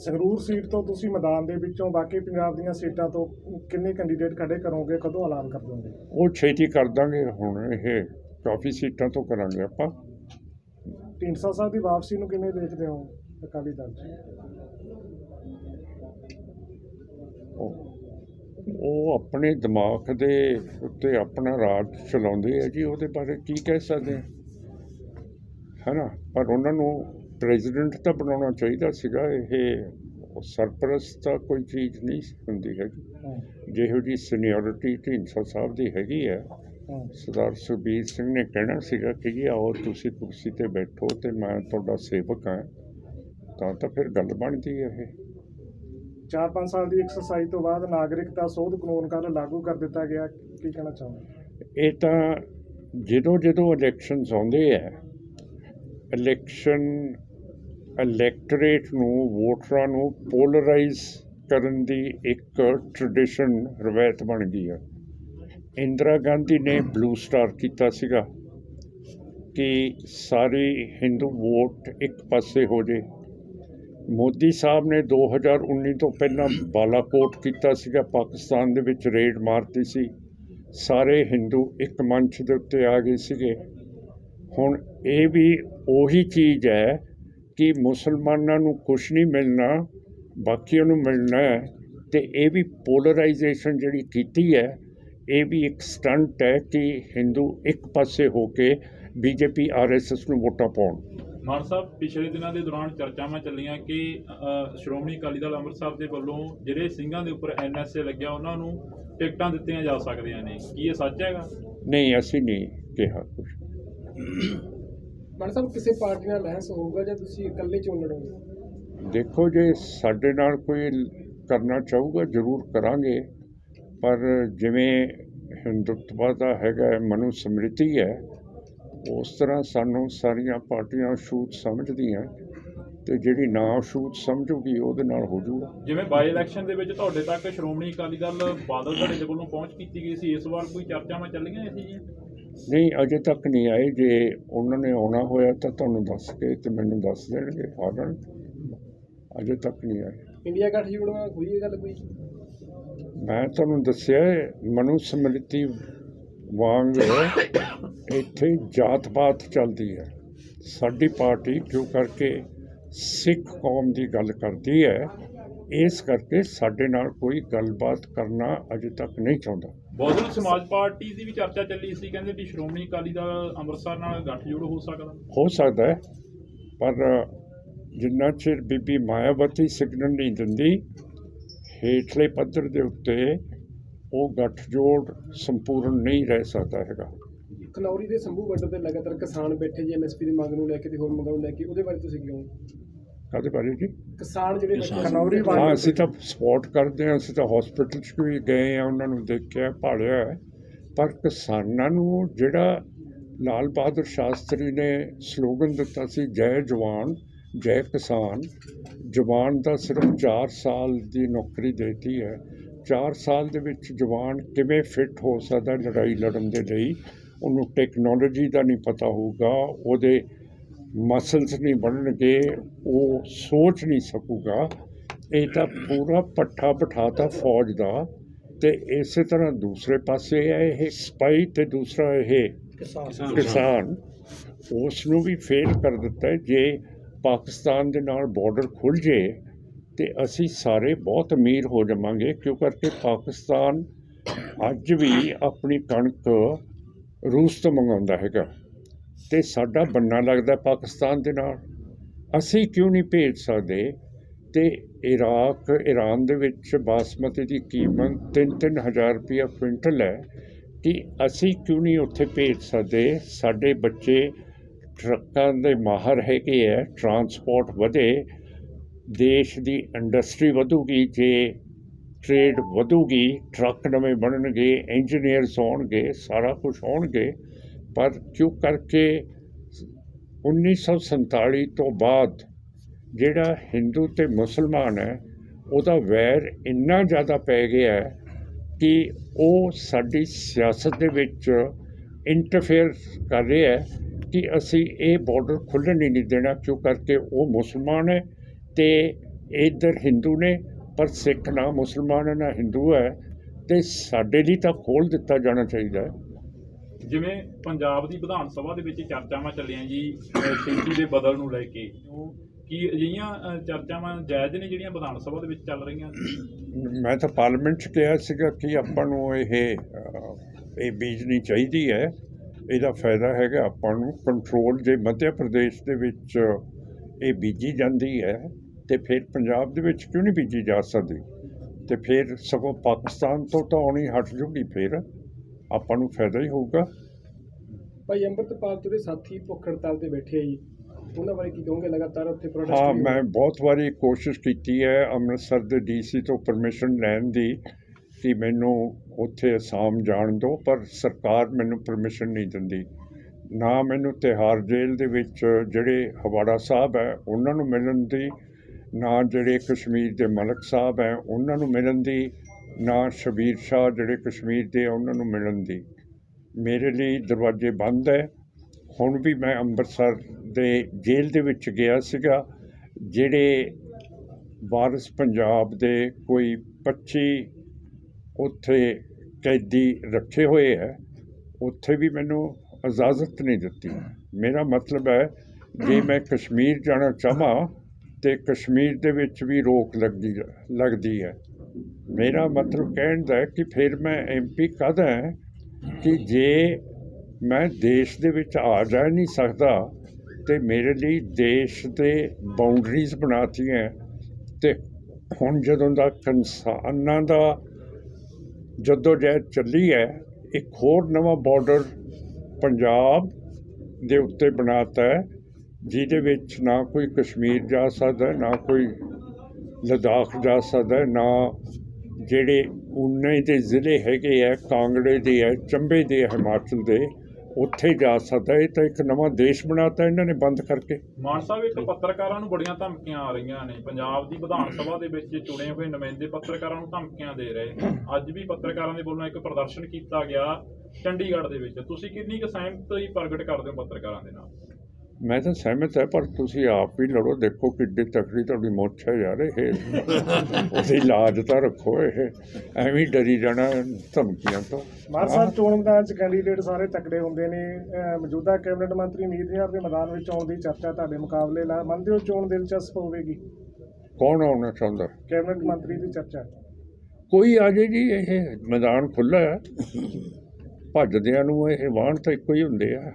Sangrur seat ਤੋਂ ਤੁਸੀਂ ਮੈਦਾਨ ਦੇ ਵਿੱਚੋਂ ਬਾਕੀ ਪੰਜਾਬ ਦੀਆਂ ਸੀਟਾਂ ਤੋਂ ਕਿੰਨੇ ਕੈਂਡੀਡੇਟ ਖੜੇ ਕਰੋਗੇ ਕਦੋਂ ਐਲਾਨ ਕਰ ਦੋਗੇ ਉਹ ਛੇਤੀ ਕਰ ਦਾਂਗੇ ਹੁਣ ਇਹ ਕਾਫੀ ਸੀਟਾਂ ਤੋਂ ਕਰਾਂਗੇ ਆਪਾਂ। ਢੀਂਡਸਾ ਸਾਹਿਬ ਦੀ ਵਾਪਸੀ ਨੂੰ ਕਿਵੇਂ ਦੇਖਦੇ ਹੋ ਅਕਾਲੀ ਦਲ ਉਹ ਆਪਣੇ ਦਿਮਾਗ ਦੇ ਉੱਤੇ ਆਪਣਾ ਰਾਜ ਚਲਾਉਂਦੇ ਆ ਜੀ ਉਹਦੇ ਬਾਰੇ ਕੀ ਕਹਿ ਸਕਦੇ ਆ? ਹੈਨਾ ਪਰ ਉਹਨਾਂ ਨੂੰ ਪ੍ਰੈਜ਼ੀਡੈਂਟ ਤਾਂ ਬਣਾਉਣਾ ਚਾਹੀਦਾ ਸੀਗਾ ਇਹ ਸਰਪ੍ਰਸਤ ਤਾਂ ਕੋਈ ਚੀਜ਼ ਨਹੀਂ ਹੁੰਦੀ ਹੈਗੀ। ਜਿਹੋ ਜੀ ਸੀਨੀਅਰਿਟੀ ਢੀਂਡਸਾ ਸਾਹਿਬ ਦੀ ਹੈਗੀ ਹੈ ਹੂੰ। ਸਰਦਾਰ ਸੁਖਬੀਰ ਸਿੰਘ ਨੇ ਕਹਿਣਾ ਸੀਗਾ ਕਿ ਜੀ ਆਓ ਤੁਸੀਂ ਕੁਰਸੀ ਤੇ ਬੈਠੋ ਤੇ ਮੈਂ ਤੁਹਾਡਾ ਸੇਵਕ ਹਾਂ ਤਾਂ ਤਾਂ ਫਿਰ ਗੱਲ ਬਣਦੀ ਹੈ ਇਹ। 4-5 ਸਾਲ ਦੀ ਐਕਸਰਸਾਈਜ਼ ਤੋਂ ਬਾਅਦ ਨਾਗਰਿਕਤਾ ਸੋਧ ਕਾਨੂੰਨ ਕੱਲ੍ਹ ਲਾਗੂ ਕਰ ਦਿੱਤਾ ਗਿਆ ਕੀ ਕਹਿਣਾ ਚਾਹੁੰਦੇ ਇਹ ਤਾਂ ਜਦੋਂ ਜਦੋਂ ਇਲੈਕਸ਼ਨਸ ਆਉਂਦੇ ਆ ਇਲੈਕਸ਼ਨ ਇਲੈਕਟੋਰੇਟ ਨੂੰ, ਵੋਟਰਾਂ ਨੂੰ ਪੋਲਰਾਈਜ਼ ਕਰਨ ਦੀ ਇੱਕ ਟ੍ਰੈਡੀਸ਼ਨ ਰਵਾਇਤ ਬਣ ਗਈ ਹੈ ਇੰਦਰਾ ਗਾਂਧੀ ਨੇ ਬਲੂ ਸਟਾਰ ਕੀਤਾ ਸੀਗਾ ਕਿ ਸਾਰੀ ਹਿੰਦੂ ਵੋਟ ਇੱਕ ਪਾਸੇ ਹੋ ਜੇ। ਮੋਦੀ ਸਾਹਿਬ ਨੇ 2019 ਤੋਂ ਪਹਿਲਾਂ ਬਾਲਾਕੋਟ ਕੀਤਾ ਸੀਗਾ, ਪਾਕਿਸਤਾਨ ਦੇ ਵਿੱਚ ਰੇਡ ਮਾਰਤੀ ਸੀ। ਸਾਰੇ ਹਿੰਦੂ ਇੱਕ ਮੰਚ ਦੇ ਉੱਤੇ ਆ ਗਏ ਸੀਗੇ। ਹੁਣ ਇਹ ਵੀ ਉਹੀ ਚੀਜ਼ ਹੈ ਕਿ ਮੁਸਲਮਾਨਾਂ ਨੂੰ ਕੁਝ ਨਹੀਂ ਮਿਲਣਾ ਬਾਕੀਆਂ ਨੂੰ ਮਿਲਣਾ ਹੈ ਤੇ ਇਹ ਵੀ ਪੋਲਰਾਈਜੇਸ਼ਨ ਜਿਹੜੀ ਕੀਤੀ ਹੈ ਇਹ ਵੀ ਇੱਕ ਸਟੰਟ ਹੈ ਕਿ ਹਿੰਦੂ ਇੱਕ ਪਾਸੇ ਹੋ ਕੇ ਬੀਜੇਪੀ ਆਰਐਸਐਸ ਨੂੰ ਵੋਟਾਂ ਪਾਉਣ। ਮਾਨ ਸਾਹਿਬ ਪਿਛਲੇ ਦਿਨਾਂ ਦੇ ਦੌਰਾਨ ਚਰਚਾਵਾਂ ਚੱਲੀਆਂ ਕਿ ਸ਼੍ਰੋਮਣੀ ਅਕਾਲੀ ਦਲ ਅੰਮ੍ਰਿਤਸਰ ਦੇ ਵੱਲੋਂ ਜਿਹੜੇ ਸਿੰਘਾਂ ਦੇ ਉੱਪਰ ਐਨਐਸਏ ਲੱਗਿਆ ਉਹਨਾਂ ਨੂੰ ਟਿਕਟਾਂ ਦਿੱਤੀਆਂ ਜਾ ਸਕਦੀਆਂ ਨੇ। ਕੀ ਇਹ ਸੱਚ ਹੈਗਾ? ਨਹੀਂ ਅਸੀਂ ਨਹੀਂ ਕਿਹਾ ਕੁਝ ਮਾਨ ਸਾਹਿਬ ਕਿਸੇ ਪਾਰਟੀ ਨਾਲ ਬਹਿਸ ਹੋਊਗਾ ਜਾਂ ਤੁਸੀਂ ਇਕੱਲੇ ਚੋਣ ਲੜੋਗੇ? ਦੇਖੋ ਜੇ ਸਾਡੇ ਨਾਲ ਕੋਈ ਕਰਨਾ ਚਾਹੂਗਾ ਜ਼ਰੂਰ ਕਰਾਂਗੇ। ਪਰ ਜਿਵੇਂ ਹਿੰਦੁੱਤਵਾ ਦਾ ਹੈਗਾ ਮਨੁ ਸਮ੍ਰਿਤੀ ਹੈ ਉਸ ਤਰ੍ਹਾਂ ਸਾਨੂੰ ਸਾਰੀਆਂ ਪਾਰਟੀਆਂ ਛੂਤ ਸਮਝਦੀਆਂ ਤੇ ਜਿਹੜੀ ਨਾ ਛੂਤ ਸਮਝੂਗੀ ਉਹਦੇ ਨਾਲ ਹੋ ਜਾਊਗਾ ਜਿਵੇਂ ਬਾਈ ਇਲੈਕਸ਼ਨ ਦੇ ਵਿੱਚ ਤੁਹਾਡੇ ਤੱਕ ਸ਼੍ਰੋਮਣੀ ਅਕਾਲੀ ਦਲ ਬਾਦਲ ਦੇ ਵੱਲੋਂ ਪਹੁੰਚ ਕੀਤੀ ਗਈ ਸੀ ਇਸ ਵਾਰ ਕੋਈ ਚਰਚਾਵਾਂ ਚੱਲੀਆਂ ਸੀ ਜੀ ਨਹੀਂ ਅਜੇ ਤੱਕ ਨਹੀਂ ਆਏ। ਜੇ ਉਹਨਾਂ ਨੇ ਆਉਣਾ ਹੋਇਆ ਤਾਂ ਤੁਹਾਨੂੰ ਦੱਸ ਕੇ ਤੇ ਮੈਨੂੰ ਦੱਸ ਦੇਣਗੇ ਜਾਣ ਅਜੇ ਤੱਕ ਨਹੀਂ ਆਏ। ਇੰਡੀਆ ਗੱਠਜੋੜ ਨਾਲ ਹੋਈ ਇਹ ਗੱਲ ਕੋਈ? ਮੈਂ ਤੁਹਾਨੂੰ ਦੱਸਿਆ ਮਨੁ ਸਮ੍ਰਿਤੀ ਵਾਂਗ ਇੱਥੇ ਜਾਤ-ਪਾਤ ਚੱਲਦੀ ਹੈ। ਸਾਡੀ ਪਾਰਟੀ ਕਿਉਂ ਕਰਕੇ ਸਿੱਖ ਕੌਮ ਦੀ ਗੱਲ ਕਰਦੀ ਹੈ ਇਸ ਕਰਕੇ ਸਾਡੇ ਨਾਲ ਕੋਈ ਗੱਲਬਾਤ ਕਰਨਾ ਅਜੇ ਤੱਕ ਨਹੀਂ ਚਾਹੁੰਦਾ। ਬਹੁਜਨ ਸਮਾਜ ਪਾਰਟੀ ਦੀ ਵੀ ਚਰਚਾ ਚੱਲੀ ਸੀ ਕਹਿੰਦੇ ਵੀ ਸ਼੍ਰੋਮਣੀ ਅਕਾਲੀ ਦਲ ਅੰਮ੍ਰਿਤਸਰ ਨਾਲ ਗੱਠਜੋੜ ਹੋ ਸਕਦਾ। ਹੋ ਸਕਦਾ ਹੈ ਪਰ ਜਿੰਨਾ ਚਿਰ ਬੀਬੀ ਮਾਇਆਵਤੀ ਸਿਗਨਲ ਨਹੀਂ ਦਿੰਦੀ ਹੇਠਲੇ ਪੱਧਰ ਦੇ ਉੱਤੇ ਉਹ ਗੱਠਜੋੜ ਸੰਪੂਰਨ ਨਹੀਂ ਰਹਿ ਸਕਦਾ ਹੈਗਾ। ਖਨੌਰੀ ਦੇ ਸੰਭੂ ਬਾਰਡਰ ਤੇ ਲਗਾਤਾਰ ਕਿਸਾਨ ਬੈਠੇ ਜੀ ਐਮਐਸਪੀ ਦੀ ਮੰਗ ਨੂੰ ਲੈ ਕੇ ਤੇ ਹੋਰ ਮੰਗਾਂ ਨੂੰ ਲੈ ਕੇ ਉਹਦੇ ਬਾਰੇ ਤੁਸੀਂ ਕਿਉਂ ਕਾਹਦੇ ਬਾਰੇ ਜੀ? ਕਿਸਾਨ ਜਿਹੜੇ ਖਨੌਰੀ ਹਾਂ ਵਾਲੇ ਅਸੀਂ ਤਾਂ ਸਪੋਰਟ ਕਰਦੇ ਹਾਂ ਅਸੀਂ ਤਾਂ ਹਸਪੀਟਲ 'ਚ ਵੀ ਗਏ ਆ ਉਹਨਾਂ ਨੂੰ ਦੇਖਿਆ ਭਾਲਿਆ ਹੈ। ਪਰ ਕਿਸਾਨਾਂ ਨੂੰ ਜਿਹੜਾ ਲਾਲ ਬਹਾਦਰ ਸ਼ਾਸਤਰੀ ਨੇ ਸਲੋਗਨ ਦਿੱਤਾ ਸੀ ਜੈ ਜਵਾਨ ਜੈ ਕਿਸਾਨ। ਜਵਾਨ ਦਾ ਸਿਰਫ 4 ਸਾਲ ਦੀ ਨੌਕਰੀ ਦੇਤੀ ਹੈ। 4 ਸਾਲ ਦੇ ਵਿੱਚ ਜਵਾਨ ਕਿਵੇਂ ਫਿੱਟ ਹੋ ਸਕਦਾ ਲੜਾਈ ਲੜਨ ਦੇ ਲਈ? ਉਹਨੂੰ ਟੈਕਨੋਲੋਜੀ ਦਾ ਨਹੀਂ ਪਤਾ ਹੋਊਗਾ ਉਹਦੇ ਮਸਲਸ ਨਹੀਂ ਬਣਨਗੇ ਉਹ ਸੋਚ ਨਹੀਂ ਸਕੂਗਾ। ਇਹ ਤਾਂ ਪੂਰਾ ਪੱਠਾ ਬਿਠਾਤਾ ਫੌਜ ਦਾ ਤੇ ਇਸੇ ਤਰ੍ਹਾਂ ਦੂਸਰੇ ਪਾਸੇ ਹੈ ਇਹ ਸਪਾਈ ਤੇ ਦੂਸਰਾ ਇਹ ਕਿਸਾਨ। ਉਸ ਨੂੰ ਵੀ ਫੇਲ ਕਰ ਦਿੱਤਾ। ਜੇ ਪਾਕਿਸਤਾਨ ਦੇ ਨਾਲ ਬਾਰਡਰ ਖੁੱਲ ਜੇ ਤੇ ਅਸੀਂ ਸਾਰੇ ਬਹੁਤ ਅਮੀਰ ਹੋ ਜਾਵਾਂਗੇ ਕਿਉਂ ਕਰਕੇ ਪਾਕਿਸਤਾਨ ਅੱਜ ਵੀ ਆਪਣੀ ਕਣਕ ਰੂਸ ਤੋਂ ਮੰਗਾਉਂਦਾ ਹੈਗਾ। ਤੇ ਸਾਡਾ ਬੰਨਾ ਲੱਗਦਾ ਪਾਕਿਸਤਾਨ ਦੇ ਨਾਲ। ਅਸੀਂ ਕਿਉਂ ਨਹੀਂ ਭੇਜ ਸਕਦੇ? ਤੇ ਇਰਾਕ ਈਰਾਨ ਦੇ ਵਿੱਚ ਬਾਸਮਤੀ ਦੀ ਕੀਮਤ 3-3 ਹਜ਼ਾਰ ਰੁਪਇਆ ਕੁਇੰਟਲ ਹੈ। ਕਿ ਅਸੀਂ ਕਿਉਂ ਨਹੀਂ ਉੱਥੇ ਭੇਜ ਸਕਦੇ? ਸਾਡੇ ਬੱਚੇ ਟਰੱਕਾਂ ਦੇ ਮਾਹਰ ਹੈਗੇ ਹੈ, ਟਰਾਂਸਪੋਰਟ ਵਧੇ, ਦੇਸ਼ ਦੀ ਇੰਡਸਟਰੀ ਵਧੂਗੀ, ਜੇ ਟ੍ਰੇਡ ਵਧੂਗੀ, ਟਰੱਕ ਨਵੇਂ ਬਣਨਗੇ, ਇੰਜੀਨੀਅਰਸ ਹੋਣਗੇ, ਸਾਰਾ ਕੁਝ ਹੋਣਗੇ। ਪਰ ਕਿਉਂ ਕਰਕੇ 1947 ਤੋਂ ਬਾਅਦ ਜਿਹੜਾ ਹਿੰਦੂ ਤੇ ਮੁਸਲਮਾਨ ਹੈ, ਉਹਦਾ ਵੈਰ ਇੰਨਾ ਜ਼ਿਆਦਾ ਪੈ ਗਿਆ ਹੈ ਕਿ ਉਹ ਸਾਡੀ ਸਿਆਸਤ ਦੇ ਵਿੱਚ ਇੰਟਰਫੇਅਰ ਕਰ ਰਿਹਾ ਹੈ ਕਿ ਅਸੀਂ ਇਹ ਬਾਰਡਰ ਖੁੱਲ੍ਹਣ ਹੀ ਨਹੀਂ ਦੇਣਾ ਕਿਉਂ ਕਰਕੇ ਉਹ ਮੁਸਲਮਾਨ ਹੈ ਤੇ ਇੱਧਰ ਹਿੰਦੂ ਨੇ, ਪਰ ਸਿੱਖ ਨਾ ਮੁਸਲਮਾਨ ਹੈ ਨਾ ਹਿੰਦੂ ਹੈ ਤੇ ਸਾਡੇ ਲਈ ਤਾਂ ਖੋਲ ਦਿੱਤਾ ਜਾਣਾ ਚਾਹੀਦਾ ਹੈ। ਜਿਵੇਂ ਪੰਜਾਬ ਦੀ ਵਿਧਾਨ ਸਭਾ ਦੇ ਵਿੱਚ ਚਰਚਾਵਾਂ ਚੱਲੀਆਂ ਜੀ ਖੇਤੀ ਦੇ ਬਦਲ ਨੂੰ ਲੈ ਕੇ ਕੀ ਅਜਿਹੀਆਂ ਚਰਚਾਵਾਂ ਜਾਇਜ਼ ਨੇ ਜਿਹੜੀਆਂ ਵਿਧਾਨ ਸਭਾ ਦੇ ਵਿੱਚ ਚੱਲ ਰਹੀਆਂ? ਮੈਂ ਤਾਂ ਪਾਰਲੀਮੈਂਟ 'ਚ ਕਿਹਾ ਸੀਗਾ ਕਿ ਆਪਾਂ ਨੂੰ ਇਹ ਇਹ ਬੀਜਣੀ ਚਾਹੀਦੀ ਹੈ। ਇਹਦਾ ਫਾਇਦਾ ਹੈਗਾ ਆਪਾਂ ਨੂੰ ਕੰਟਰੋਲ ਜੇ ਮੱਧ ਪ੍ਰਦੇਸ਼ ਦੇ ਵਿੱਚ ਇਹ ਬੀਜੀ ਜਾਂਦੀ ਹੈ, ਤੇ ਫਿਰ ਪੰਜਾਬ ਦੇ ਵਿੱਚ ਕਿਉਂ ਨਹੀਂ ਬੀਜੀ ਜਾ ਸਕਦੀ? ਤੇ ਫਿਰ ਸਗੋਂ ਪਾਕਿਸਤਾਨ ਤੋਂ ਤਾਂ ਆਉਣੀ ਹਟ ਜੂਗੀ ਫਿਰ। ਆਪਾਂ ਨੂੰ ਫਾਇਦਾ ਹੀ ਹੋਊਗਾ। ਭਾਈ ਅੰਮ੍ਰਿਤਪਾਲ ਤੇ ਉਹਦੇ ਸਾਥੀ ਭੁੱਖ ਹੜਤਾਲ ਤੇ ਬੈਠੇ ਆ ਜੀ। ਉਹਨਾਂ ਬਾਰੇ ਕੀ ਕਹੋਗੇ? ਲਗਾਤਾਰ ਉੱਥੇ ਪ੍ਰੋਟੈਸਟ ਹਾਂ ਮੈਂ ਬਹੁਤ ਵਾਰੀ ਕੋਸ਼ਿਸ਼ ਕੀਤੀ ਹੈ ਅੰਮ੍ਰਿਤਸਰ ਦੇ ਡੀਸੀ ਤੋਂ ਪਰਮਿਸ਼ਨ ਲੈਣ ਦੀ ਕਿ ਮੈਨੂੰ ਉੱਥੇ ਅਸਾਮ ਜਾਣ ਦਿਓ ਪਰ ਸਰਕਾਰ ਮੈਨੂੰ ਪਰਮਿਸ਼ਨ ਨਹੀਂ ਦਿੰਦੀ। ਨਾ ਮੈਨੂੰ ਤਿਹਾੜ ਜੇਲ੍ਹ ਦੇ ਵਿੱਚ ਜਿਹੜੇ ਹਵਾੜਾ ਸਾਹਿਬ ਹੈ ਉਹਨਾਂ ਨੂੰ ਮਿਲਣ ਦੀ ਨਾ ਜਿਹੜੇ ਕਸ਼ਮੀਰ ਦੇ ਮਲਕ ਸਾਹਿਬ ਹੈ ਉਹਨਾਂ ਨੂੰ ਮਿਲਣ ਦੀ ਨਾ ਸ਼ਬੀਰ ਸ਼ਾਹ ਜਿਹੜੇ ਕਸ਼ਮੀਰ ਦੇ ਆ, ਉਹਨਾਂ ਨੂੰ ਮਿਲਣ ਦੀ। ਮੇਰੇ ਲਈ ਦਰਵਾਜ਼ੇ ਬੰਦ ਹੈ ਹੁਣ ਵੀ ਮੈਂ ਅੰਮ੍ਰਿਤਸਰ ਦੇ ਜੇਲ੍ਹ ਦੇ ਵਿੱਚ ਗਿਆ ਸੀਗਾ ਜਿਹੜੇ ਵਾਰਿਸ ਪੰਜਾਬ ਦੇ ਕੋਈ 25 ਉੱਥੇ ਕੈਦੀ ਰੱਖੇ ਹੋਏ ਹੈ ਉੱਥੇ ਵੀ ਮੈਨੂੰ ਇਜਾਜ਼ਤ ਨਹੀਂ ਦਿੱਤੀ। ਮੇਰਾ ਮਤਲਬ ਹੈ ਜੇ ਮੈਂ ਕਸ਼ਮੀਰ ਜਾਣਾ ਚਾਹਾਂ ਤੇ ਕਸ਼ਮੀਰ ਦੇ ਵਿੱਚ ਵੀ ਰੋਕ ਲੱਗਦੀ ਲੱਗਦੀ ਹੈ ਮੇਰਾ ਮਤਲਬ ਕਹਿਣ ਦਾ ਕਿ ਫਿਰ ਮੈਂ ਐਮਪੀ ਕਦ ਹੈ ਕਿ ਜੇ ਮੈਂ ਦੇਸ਼ ਦੇ ਵਿੱਚ ਆ ਜਾ ਨਹੀਂ ਸਕਦਾ ਤੇ ਮੇਰੇ ਲਈ ਦੇਸ਼ ਦੇ ਬਾਉਂਡਰੀਜ਼ ਬਣਾਤੀਆਂ ਤੇ ਹੁਣ ਜਦੋਂ ਦਾ ਕਿਸਾਨਾਂ ਦਾ ਜਦੋਂ ਜਹਿਦ ਚੱਲੀ ਹੈ, ਇੱਕ ਹੋਰ ਨਵਾਂ ਬਾਰਡਰ ਪੰਜਾਬ ਦੇ ਉੱਤੇ ਬਣਾਤਾ ਹੈ, ਜਿਹਦੇ ਵਿੱਚ ਨਾ ਕੋਈ ਕਸ਼ਮੀਰ ਜਾ ਸਕਦਾ, ਨਾ ਕੋਈ ਲਦਾਖ ਜਾ ਸਕਦਾ, ਨਾ ਜਿਹੜੇ ਉਨੇ ਦੇ ਜ਼ਿਲ੍ਹੇ ਹੈਗੇ ਆ, ਕਾਂਗੜੇ ਦੇ ਆ, ਚੰਬੇ ਦੇ ਆ, ਹਿਮਾਚਲ ਦੇ, ਉੱਥੇ ਜਾ ਸਕਦਾ ਇਹ ਤਾਂ ਇੱਕ ਨਵਾਂ ਦੇਸ਼ ਬਣਾਤਾ ਇਹਨਾਂ ਨੇ ਬੰਦ ਕਰਕੇ। ਮਾਨ ਸਾਹਿਬ, ਇੱਕ ਪੱਤਰਕਾਰਾਂ ਨੂੰ ਬੜੀਆਂ ਧਮਕੀਆਂ ਆ ਰਹੀਆਂ ਨੇ। ਪੰਜਾਬ ਦੀ ਵਿਧਾਨ ਸਭਾ ਦੇ ਵਿੱਚ ਚੁਣੇ ਹੋਏ ਨੁਮਾਇੰਦੇ ਪੱਤਰਕਾਰਾਂ ਨੂੰ ਧਮਕੀਆਂ ਦੇ ਰਹੇ ਅੱਜ ਵੀ ਪੱਤਰਕਾਰਾਂ ਦੇ ਵੱਲੋਂ ਇੱਕ ਪ੍ਰਦਰਸ਼ਨ ਕੀਤਾ ਗਿਆ ਚੰਡੀਗੜ੍ਹ ਦੇ ਵਿੱਚ। ਤੁਸੀਂ ਕਿੰਨੀ ਕੁ ਸਹਿਮਤੀ ਪ੍ਰਗਟ ਕਰਦੇ ਹੋ ਪੱਤਰਕਾਰਾਂ ਦੇ ਨਾਲ? ਮੈਂ ਤਾਂ ਸਹਿਮਤ ਹੈ ਪਰ ਤੁਸੀਂ ਆਪ ਵੀ ਲੜੋ ਦੇਖੋ ਕਿੱਡੀ ਤਕੜੀ ਤੁਹਾਡੀ ਮੁੱਛ ਹੈ ਯਾਰ ਇਹ। ਉਹਦੀ ਲਾਜ ਤਾਂ ਰੱਖੋ ਇਹ। ਐਵੇਂ ਹੀ ਡਰੀ ਜਾਣਾ ਧਮਕੀਆਂ ਤੋਂ। ਮਾਨ ਸਾਹਿਬ ਚੋਣ ਮੈਦਾਨ 'ਚ ਕੈਂਡੀਡੇਟ ਸਾਰੇ ਤਕੜੇ ਹੁੰਦੇ ਨੇ। ਮੌਜੂਦਾ ਕੈਬਨਿਟ ਮੰਤਰੀ ਮੀਤ ਦੇ ਮੈਦਾਨ ਵਿੱਚ ਆਉਣ ਦੀ ਚਰਚਾ ਤੁਹਾਡੇ ਮੁਕਾਬਲੇ ਲਾ ਮੰਨਦੇ ਹੋ ਚੋਣ ਦਿਲਚਸਪ ਹੋਵੇਗੀ? ਕੌਣ ਆਉਣਾ ਚਾਹੁੰਦਾ? ਕੈਬਨਿਟ ਮੰਤਰੀ ਦੀ ਚਰਚਾ। ਕੋਈ ਆ ਜੇ ਜੀ ਇਹ ਮੈਦਾਨ ਖੁੱਲ੍ਹਾ ਹੈ। ਭੱਜਦਿਆਂ ਨੂੰ ਇਹ ਵਾਹਣ ਤਾਂ ਇੱਕੋ ਹੀ ਹੁੰਦੇ ਆ।